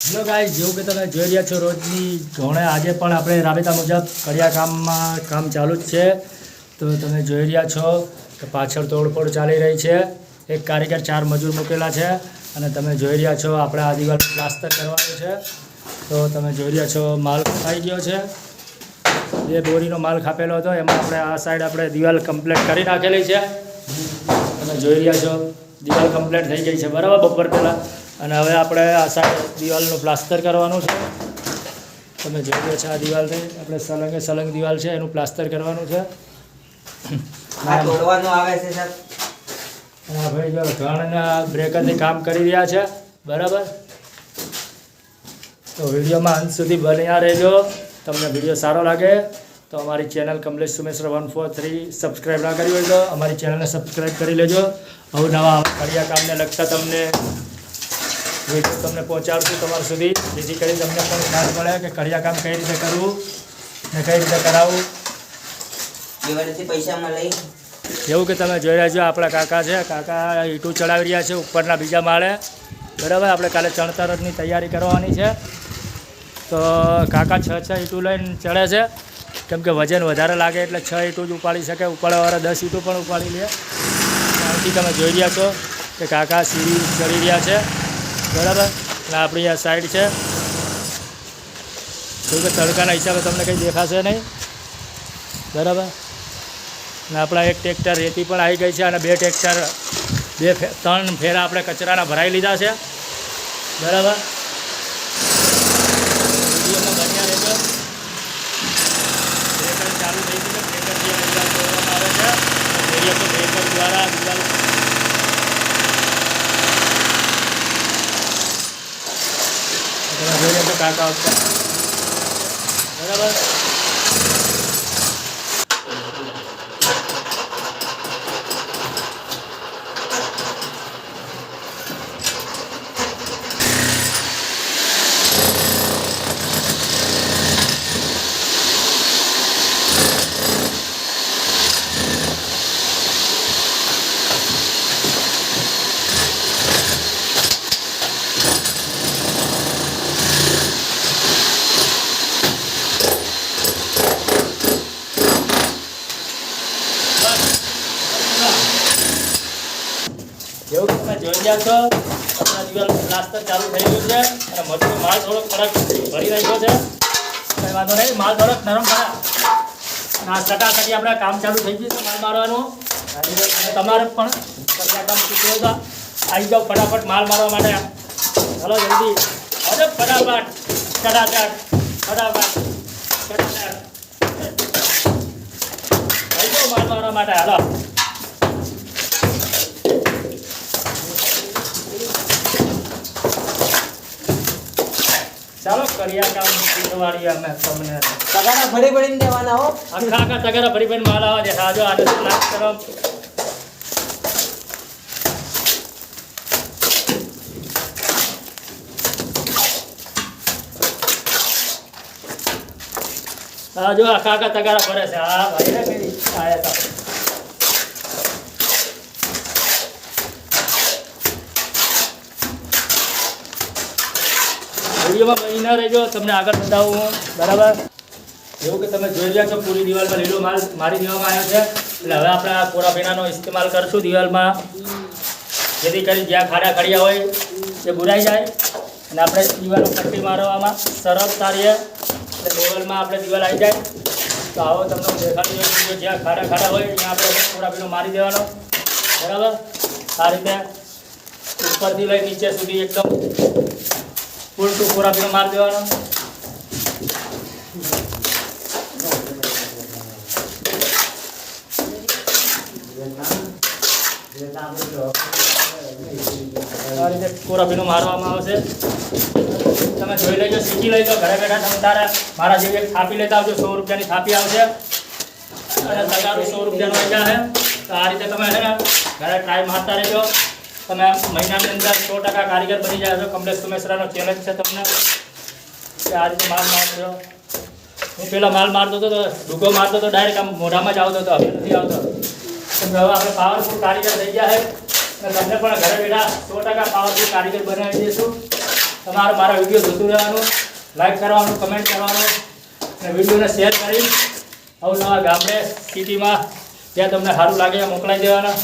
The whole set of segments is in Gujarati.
હેલો ગાઈસ, જેવું કે તમે જોઈ રહ્યા છો રોજની ઘણા, આજે પણ આપણે રાબેતા મુજબ કડિયા કામમાં કામ ચાલુ જ છે. તો તમે જોઈ રહ્યા છો કે પાછળ તોડફોડ ચાલી રહી છે. એક કારીગર ચાર મજૂર મૂકેલા છે અને તમે જોઈ રહ્યા છો આપણે આ દિવાલ પ્લાસ્ટર કરવાનું છે. તો તમે જોઈ રહ્યા છો માલ ખાઈ ગયો છે. બે બોરીનો માલ ખાપેલો હતો, એમાં આપણે આ સાઈડ આપણે દિવાલ કમ્પ્લીટ કરી નાખેલી છે. તમે જોઈ રહ્યા છો, દિવાલ કમ્પ્લીટ થઈ ગઈ છે બરાબર બપોર પહેલાં. અને હવે આપણે આ સાઈડ દિવાલનું પ્લાસ્ટર કરવાનું છે. તમે જોઈ લો છો આ દિવાલથી આપણે સલંગે સલંગ દિવાલ છે એનું પ્લાસ્ટર કરવાનું છે. છે ભાઈ જો ઘણના બ્રેકરથી કામ કરી રહ્યા છે બરાબર? તો વિડીયોમાં અંત સુધી બન્યા રહેજો. તમને વીડિયો સારો લાગે તો અમારી channel Kamlesh Sumeshwar one four three subscribe ના કરી હોય તો અમારી ચેનલને સબસ્ક્રાઈબ કરી લેજો. હવે નવા કડિયા કામને લગતા તમને વીડિયો તમને પહોંચાડશું તમારા સુધી. જેથી કરી તમને પણ ખ્યાલ મળે કે કડિયા કામ કઈ રીતે કરવું ને કઈ રીતે કરાવવું. એવું કે તમે જોઈ રહ્યા છો આપણા કાકા છે. કાકા ઈટું ચડાવી રહ્યા છે ઉપરના બીજા માળે. બરાબર? આપણે કાલે ચણતરની તૈયારી કરવાની છે. તો કાકા છ છ ઈટું લઈને ચડે છે. કેમ કે વજન વધારે લાગે એટલે છ ઈટું જ ઉપાડી શકે. ઉપાડવાવાળા દસ ઈટું પણ ઉપાડી લે. ત્યાંથી તમે જોઈ રહ્યા છો કે કાકા સીડી ચડી રહ્યા છે. બરાબર? અને આપણી આ સાઈડ છે. જોયું કે તડકાના હિસાબે તમને કંઈ દેખાશે નહીં? બરાબર? અને આપણા એક ટ્રેક્ટર રેતી પણ આવી ગઈ છે અને બે ટ્રેક્ટર બે ત્રણ ફેરા આપણે કચરાના ભરાઈ લીધા છે. બરાબર વિડીયોમાં બન્યા રહેજો બ્રેકર ચાલુ થઈ ગયું છે બ્રેકરથી આ દિવાલ તોડવામાં આવે છે અને જોઈએ તો બ્રેકર દ્વારા દિવાલ તમે જોઈએ તો બરાબર જેવું કે તમે જોઈ રહ્યા છો. આપણા દિવાલનું પ્લાસ્ટર ચાલુ થઈ ગયું છે. અને મજૂર માલ થોડોક કડક ભરી રહ્યો છે. કંઈ વાંધો નહીં, માલ થોડોક નરમ અને આ સટાસટી આપણે કામ ચાલુ થઈ ગયું છે માલ મારવાનું. અને તમારે પણ કડિયા કામ શીખ્યો તો આવી જાઓ ફટાફટ માલ મારવા માટે. ચાલો જલ્દી. આવજો ફટાફટ. ચટાચટ ફટાફટ. ચટાચટ આવી જાઓ માલ મારવા માટે. હાલો. ચાલો કરિયા કામ શીખવાડીએ અમે તમને. તગારા ભરી ભરીને દેવાના હો. આખા આખા તગારા ભરી ભરીને માલ આવવા દે આજે આને નાશ કરો. હા જો આખા આખા તગારા ભરે છે. હા ભાઈ આયા તા. વિડીયોમાં મહિના રહેજો, તમને આગળ બતાવું બરાબર? એવું કે તમે જોઈ રહ્યા છો, પૂરી દિવાલમાં લીલો માલ મારી દેવામાં આવ્યો છે. એટલે હવે આપણે આ કોરા પીણાનો ઇસ્તેમાલ કરશું દિવાલમાં. જેથી કરી જ્યાં ખાડા ખડિયા હોય, તે બુરાઈ જાય. અને આપણે દિવાલો પટ્ટી મારવામાં સરળતા રહીએ એટલે લેવલમાં આપણે દિવાલ આવી જાય. તો આવો તમને દેખાડી દઉં જ્યાં ખાડા ખાડા હોય, ત્યાં આપણે કોરા પીણો મારી દેવાનો. બરાબર? આ રીતે ઉપરથી લઈ નીચે સુધી એકદમ ફૂલ ટુ કોરા પીણો મારી દેવાનો. આ રીતે મારવામાં આવશે. તમે જોઈ લેજો, શીખી લેજો, ઘરે બેઠા તમે તારે, મારા જેવી એક થાપી લેતા આવજો, સો રૂપિયાની થાપી આવશે. અને તગારું સો રૂપિયાનો આવી જાય તો આ રીતે તમે છે ને, ઘરે ટ્રાય મારતા રહેજો. તમે મહિનાની અંદર સો ટકા કારીગર બની જાય છો કમલેશ સુમેશ્વરાનો ચેલેન્જ છે તમને. કે આ રીતે માલ મારજો. હું પેલા માલ મારતો હતો તો ડૂગો મારતો તો ડાયરેક્ટ આમ મોઢામાં જ આવતો હતો હવે નથી આવતો હવે આપણે પાવરફુલ કારીગર થઈ ગયા છે. અને તમને પણ ઘરે બેઠા સો ટકા પાવરફુલ કારીગર બનાવી દઈશું. તમારે મારા વીડિયો જોતું રહેવાનું લાઈક કરવાનું કમેન્ટ કરવાનું, અને વિડીયોને શેર કરી અવનવા ગામડે સિટીમાં જ્યાં તમને સારું લાગે મોકલાવી દેવાના.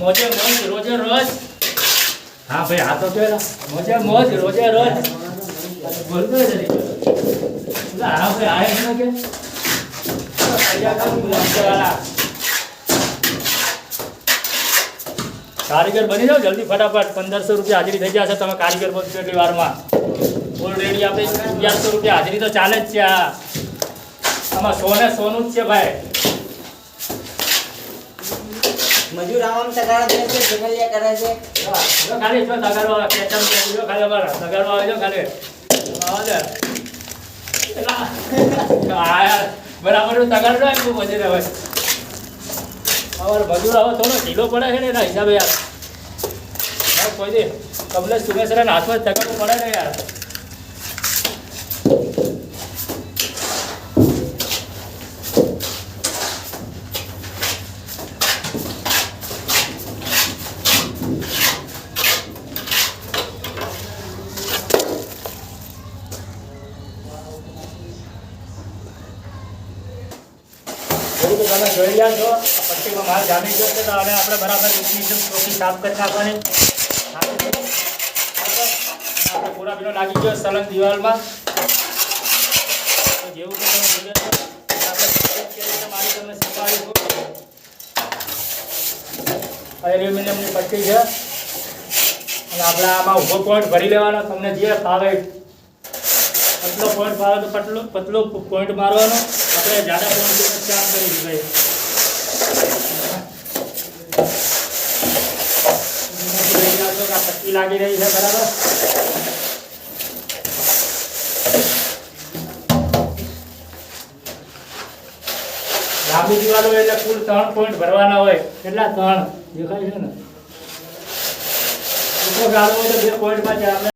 મોજે મોજ રોજે રોજ. હા ભાઈ આ તો કે મોજે મોજ રોજે રોજ. બોલતો જરી હા ભાઈ આ એમ કે. કારીગર બની જાઓ જલ્દી ફટાફટ. પંદરસો રૂપિયા હાજરી થઈ જશે તમે કારીગર બનશો એટલી વારમાં. ઓલરેડી આપણે અગિયારસો રૂપિયા હાજરી તો ચાલે જ છે આ. આમાં સોને સોનું જ છે ભાઈ. મજૂર આવવાનું તગાડા દે છે જંગલિયા કરે છે. ખાલી જો તગારવા પેટર્ન કે જો ખાલી અમારા. તગાડો આવે જો ખાલી. આવે બરાબર તગાર આવે આપ્યું પછી હવે. અમારો મજૂર હવે થોડો ઢીલો પડે છે ને એના હિસાબે યાર. કોઈ દી કમલેશ સુમેશરાના હાથમાં તગારવું પડે ને યાર. એવું તો તમે જોઈ રહ્યા છો. પટ્ટીમાં માલ જામી ગયો છે તો હવે આપણે બરાબર એકદમ ચોખ્ખી સાફ કરી નાખવાની. આપણે પૂરા બીનો લાગી ગયો સલંગ દિવાલમાં. તો જેવું કે તમે જોઈ રહ્યા મારી તમને શીખવાડીશું. એલ્યુમિનિયમની પટ્ટી છે. અને આપણે આમાં ઊભો પોઈન્ટ ભરી લેવાનો. તમને જે ફાવે પતલો પોઈન્ટ મારો તો પતલો પતલો પોઈન્ટ મારવાનો. આપણે જાડા પોઈન્ટ ચાર કરીશું ભાઈ. લાગી રહી છે બરાબર એટલે કુલ ત્રણ પોઈન્ટ ભરવાના હોય. કેટલા? ત્રણ. દેખાય છે ને? ગાળો હોય બે પોઈન્ટમાં ચાલે.